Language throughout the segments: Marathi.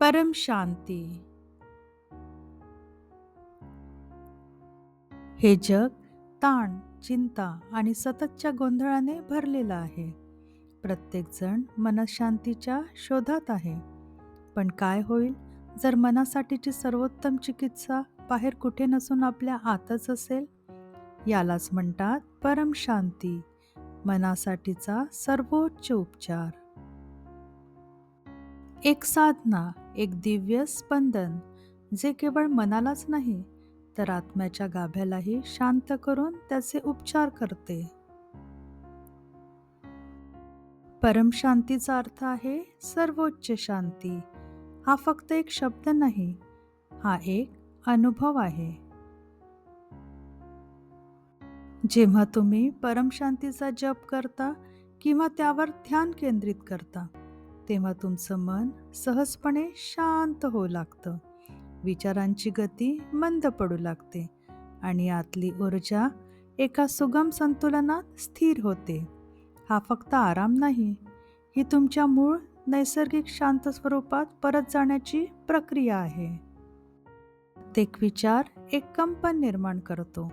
परम शांती. हे जग ताण चिंता आणि सततच्या गोंधळाने भरलेलं आहे. प्रत्येकजण मनशांतीच्या शोधात आहे. पण काय होईल जर मनासाठीची सर्वोत्तम चिकित्सा बाहेर कुठे नसून आपल्या आतच असेल? यालाच म्हणतात परम शांती. मनासाठीचा सर्वोच्च उपचार. एक साधना एक दिव्य स्पंदन जे केवळ मनालाच नाही तर आत्म्याच्या गाभ्यालाही शांत करून त्याचे उपचार करते. परमशांतीचा अर्थ आहे सर्वोच्च शांती. हा फक्त एक शब्द नाही हा एक अनुभव आहे. जेव्हा तुम्ही परमशांतीचा जप करता किंवा त्यावर ध्यान केंद्रित करता तेव्हा तुमचं मन सहजपणे शांत होऊ लागतं. विचारांची गती मंद पडू लागते आणि आतली ऊर्जा एका सुगम संतुलनात स्थिर होते. हा फक्त आराम नाही ही तुमच्या मूळ नैसर्गिक शांत स्वरूपात परत जाण्याची प्रक्रिया आहे. प्रत्येक विचार एक कंपन निर्माण करतो.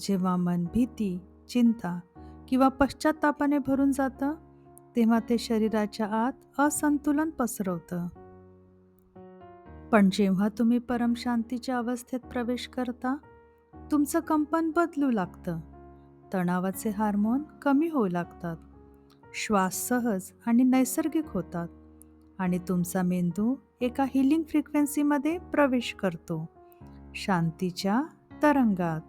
जेव्हा मन भीती चिंता किंवा पश्चातापाने भरून जातं तेव्हा ते शरीराच्या आत असंतुलन पसरवतं. पण जेव्हा तुम्ही परमशांतीच्या अवस्थेत प्रवेश करता तुमचं कंपन बदलू लागतं. तणावाचे हार्मोन कमी होऊ लागतात. श्वास सहज आणि नैसर्गिक होतात आणि तुमचा मेंदू एका हिलिंग फ्रिक्वेन्सीमध्ये प्रवेश करतो. शांतीच्या तरंगात.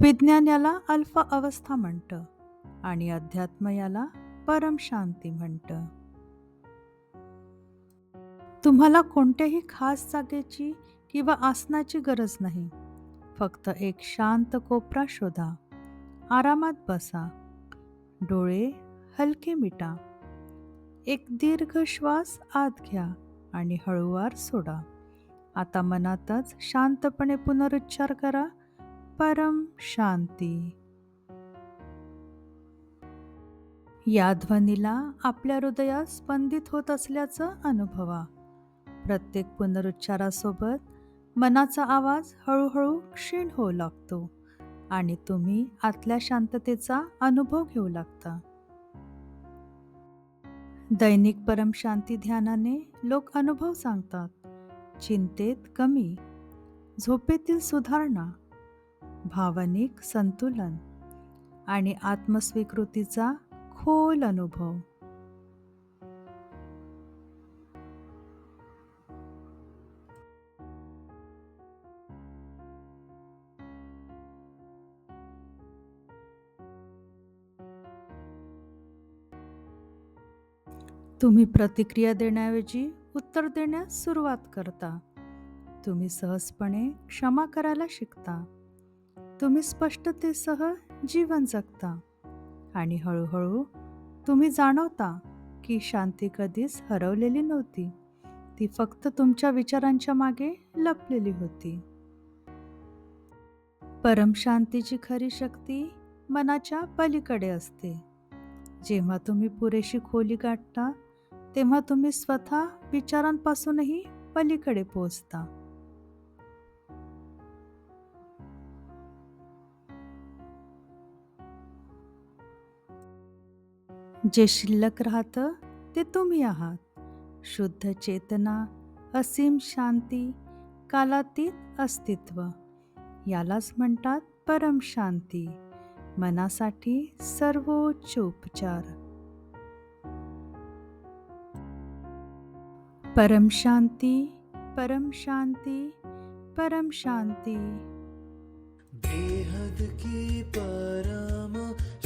विज्ञान याला अल्फा अवस्था म्हणतं आणि अध्यात्म याला परम शांती म्हणतं. तुम्हाला कोणत्याही खास जागेची किंवा आसनाची गरज नाही. फक्त एक शांत कोपरा शोधा. आरामात बसा. डोळे हलके मिटा. एक दीर्घ श्वास आत घ्या आणि हळूवार सोडा. आता मनातच शांतपणे पुनरुच्चार करा. परम शांती. या ध्वनीला आपल्या हृदयात स्पंदित होत असल्याचं अनुभवा. प्रत्येक पुनरुच्चारासोबत मनाचा आवाज हळूहळू क्षीण होऊ लागतो आणि तुम्ही आतल्या शांततेचा अनुभव घेऊ लागता. दैनिक परमशांती ध्यानाने लोक अनुभव सांगतात. चिंतेत कमी. झोपेतील सुधारणा. भावनिक संतुलन आणि आत्मस्वीकृतीचा खोल अनुभव. तुम्ही प्रतिक्रिया देण्याऐवजी उत्तर देण्यास सुरुवात करता. तुम्ही सहजपणे क्षमा करायला शिकता. तुम्ही स्पष्टतेसह जीवन जगता. आणि हळूहळू तुम्ही जाणवता की शांती कधीच हरवलेली नव्हती. ती फक्त तुमच्या विचारांच्या मागे लपलेली होती. परमशांतीची खरी शक्ती मनाच्या पलीकडे असते. जेव्हा तुम्ही पुरेशी खोली गाठता तेव्हा तुम्ही स्वतः विचारांपासूनही पलीकडे पोचता जे शिल्लक राहतं ते तुम्ही आहात. शुद्ध चेतना असीम शांती कालातीत अस्तित्व यालाच म्हणतात परम शांती. मनासाठी सर्वोच्च उपचार. परम शांती परम शांती परम शांती. बेहद की परम